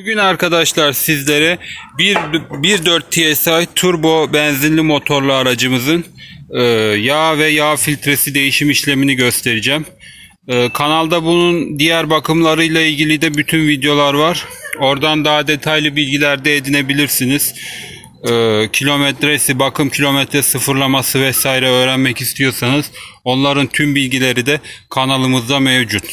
Bugün arkadaşlar sizlere 1.4 TSI turbo benzinli motorlu aracımızın e, yağ ve yağ filtresi değişim işlemini göstereceğim. E, kanalda bunun diğer bakımlarıyla ilgili de bütün videolar var. Oradan daha detaylı bilgiler de edinebilirsiniz. E, kilometresi, bakım kilometre sıfırlaması vesaire öğrenmek istiyorsanız onların tüm bilgileri de kanalımızda mevcut.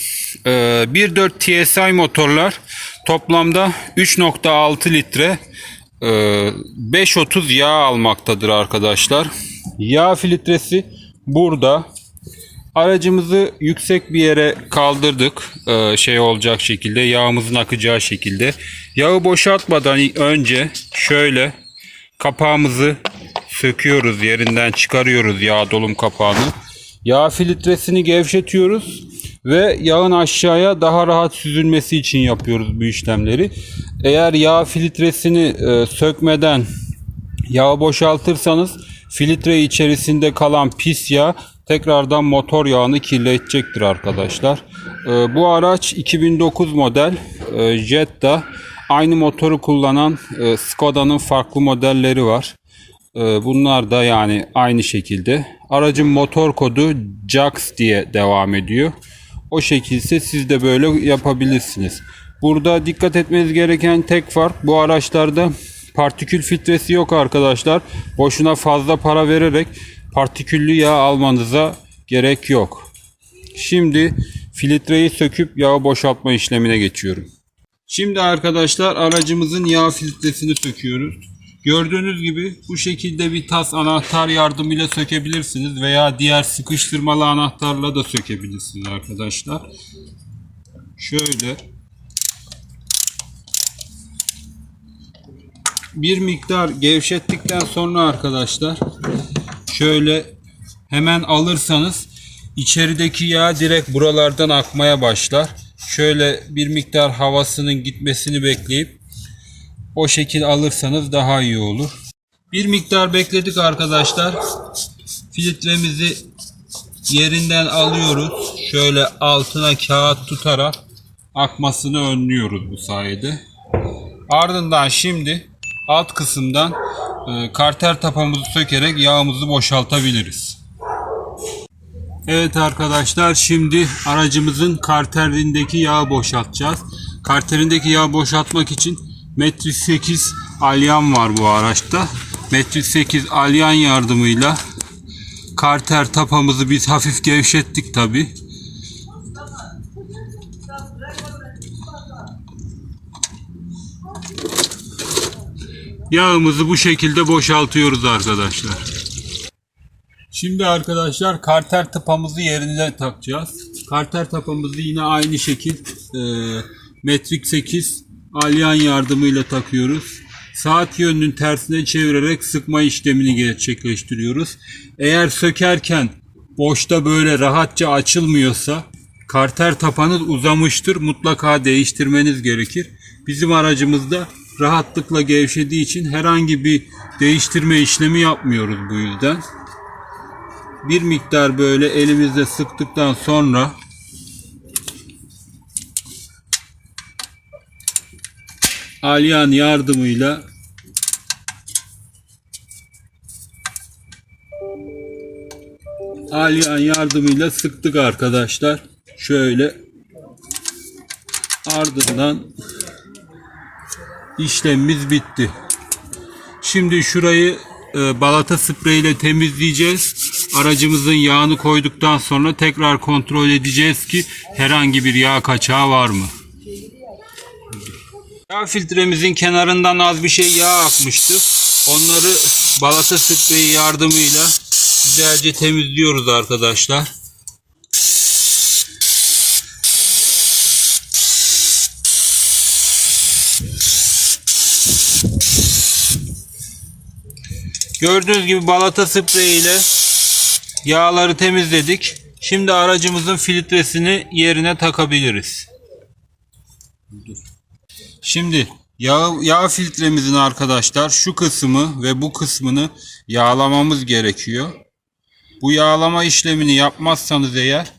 E, 1.4 TSI motorlar toplamda 3.6 litre e, 5.30 yağ almaktadır arkadaşlar. Yağ filtresi burada. Aracımızı yüksek bir yere kaldırdık. e, şey olacak şekilde, yağımızın akacağı şekilde. Yağı boşaltmadan önce şöyle kapağımızı söküyoruz, yerinden çıkarıyoruz yağ dolum kapağını. Yağ filtresini gevşetiyoruz ve yağın aşağıya daha rahat süzülmesi için yapıyoruz bu işlemleri. Eğer yağ filtresini e, sökmeden yağı boşaltırsanız filtre içerisinde kalan pis yağ tekrardan motor yağını kirletecektir arkadaşlar. E, bu araç 2009 model e, Jetta. Aynı motoru kullanan e, Skoda'nın farklı modelleri var. Ee, Bunlar da yani aynı şekilde. Aracın motor kodu JAX diye devam ediyor. O şekilde siz de böyle yapabilirsiniz. Burada dikkat etmeniz gereken tek fark bu araçlarda partikül filtresi yok arkadaşlar. Boşuna fazla para vererek partiküllü yağ almanıza gerek yok. Şimdi filtreyi söküp yağı boşaltma işlemine geçiyorum. Şimdi arkadaşlar aracımızın yağ filtresini söküyoruz. Gördüğünüz gibi bu şekilde bir tas anahtar yardımıyla sökebilirsiniz veya diğer sıkıştırmalı anahtarla da sökebilirsiniz arkadaşlar. Şöyle bir miktar gevşettikten sonra arkadaşlar şöyle hemen alırsanız içerideki yağ direkt buralardan akmaya başlar. Şöyle bir miktar havasının gitmesini bekleyip o şekil alırsanız daha iyi olur. Bir miktar bekledik arkadaşlar. Filtremizi yerinden alıyoruz. Şöyle altına kağıt tutarak akmasını önlüyoruz bu sayede. Ardından şimdi alt kısımdan e, karter tapamızı sökerek yağımızı boşaltabiliriz. Evet arkadaşlar şimdi aracımızın karterindeki yağı boşaltacağız. Karterindeki yağı boşaltmak için Metris 8 alyan var bu araçta. Metris 8 alyan yardımıyla karter tapamızı biz hafif gevşettik tabi. Yağımızı bu şekilde boşaltıyoruz arkadaşlar. Şimdi arkadaşlar karter tapamızı yerine takacağız. Karter tapamızı yine aynı şekil e, metrik 8 alyan yardımıyla takıyoruz. Saat yönünün tersine çevirerek sıkma işlemini gerçekleştiriyoruz. Eğer sökerken boşta böyle rahatça açılmıyorsa karter tapanız uzamıştır. Mutlaka değiştirmeniz gerekir. Bizim aracımızda rahatlıkla gevşediği için herhangi bir değiştirme işlemi yapmıyoruz bu yüzden bir miktar böyle elimizde sıktıktan sonra alyan yardımıyla alyan yardımıyla sıktık arkadaşlar. Şöyle ardından işlemimiz bitti. Şimdi şurayı e, balata sprey ile temizleyeceğiz. Aracımızın yağını koyduktan sonra tekrar kontrol edeceğiz ki herhangi bir yağ kaçağı var mı? Yağ filtremizin kenarından az bir şey yağ akmıştı. Onları balata spreyi yardımıyla güzelce temizliyoruz arkadaşlar. Gördüğünüz gibi balata spreyi ile yağları temizledik. Şimdi aracımızın filtresini yerine takabiliriz. Şimdi yağ, yağ filtremizin arkadaşlar şu kısmı ve bu kısmını yağlamamız gerekiyor. Bu yağlama işlemini yapmazsanız eğer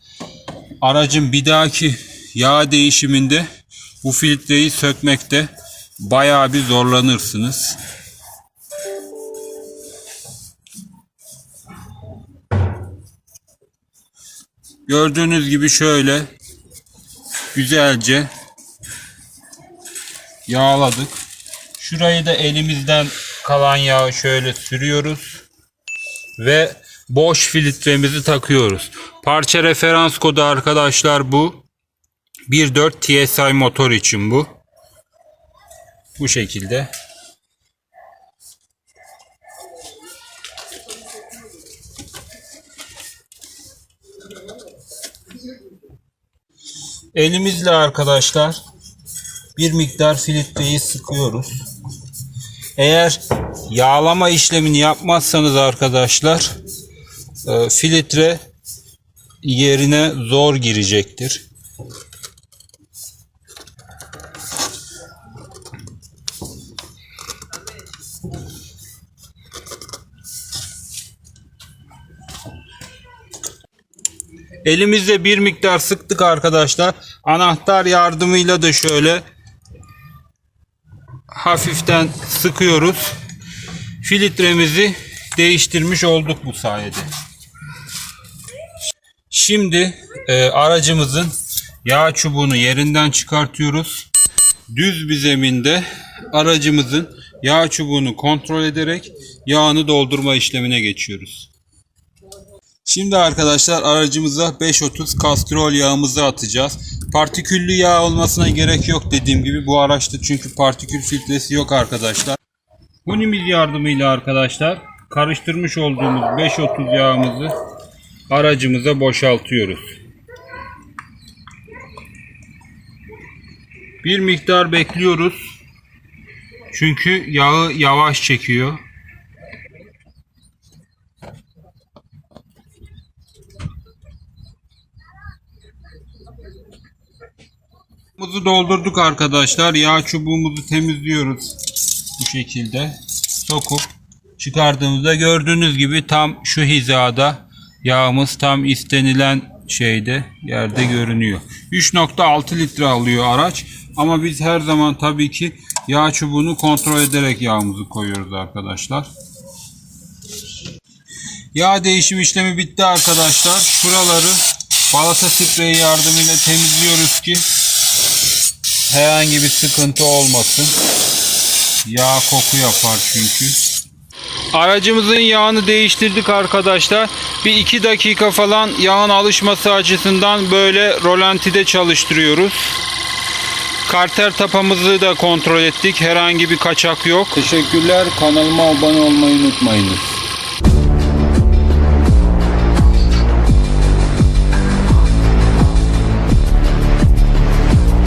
aracın bir dahaki yağ değişiminde bu filtreyi sökmekte bayağı bir zorlanırsınız. Gördüğünüz gibi şöyle güzelce yağladık. Şurayı da elimizden kalan yağı şöyle sürüyoruz ve boş filtremizi takıyoruz. Parça referans kodu arkadaşlar bu. 1.4 TSI motor için bu. Bu şekilde. Elimizle arkadaşlar bir miktar filtreyi sıkıyoruz. Eğer yağlama işlemini yapmazsanız arkadaşlar e, filtre yerine zor girecektir. Elimizle bir miktar sıktık arkadaşlar. Anahtar yardımıyla da şöyle hafiften sıkıyoruz. Filtremizi değiştirmiş olduk bu sayede. Şimdi e, aracımızın yağ çubuğunu yerinden çıkartıyoruz. Düz bir zeminde aracımızın yağ çubuğunu kontrol ederek yağını doldurma işlemine geçiyoruz. Şimdi arkadaşlar aracımıza 530 kastrol yağımızı atacağız. Partiküllü yağ olmasına gerek yok dediğim gibi bu araçta çünkü partikül filtresi yok arkadaşlar. Hunimiz yardımıyla arkadaşlar karıştırmış olduğumuz 530 yağımızı aracımıza boşaltıyoruz. Bir miktar bekliyoruz. Çünkü yağı yavaş çekiyor. Muzu doldurduk arkadaşlar. Yağ çubuğumuzu temizliyoruz. Bu şekilde sokup çıkardığımızda gördüğünüz gibi tam şu hizada yağımız tam istenilen şeyde yerde görünüyor. 3.6 litre alıyor araç ama biz her zaman tabii ki yağ çubuğunu kontrol ederek yağımızı koyuyoruz arkadaşlar. Yağ değişim işlemi bitti arkadaşlar. Şuraları balata spreyi yardımıyla temizliyoruz ki herhangi bir sıkıntı olmasın. Yağ koku yapar çünkü. Aracımızın yağını değiştirdik arkadaşlar. Bir iki dakika falan yağın alışması açısından böyle rolantide çalıştırıyoruz. Karter tapamızı da kontrol ettik. Herhangi bir kaçak yok. Teşekkürler. Kanalıma abone olmayı unutmayınız.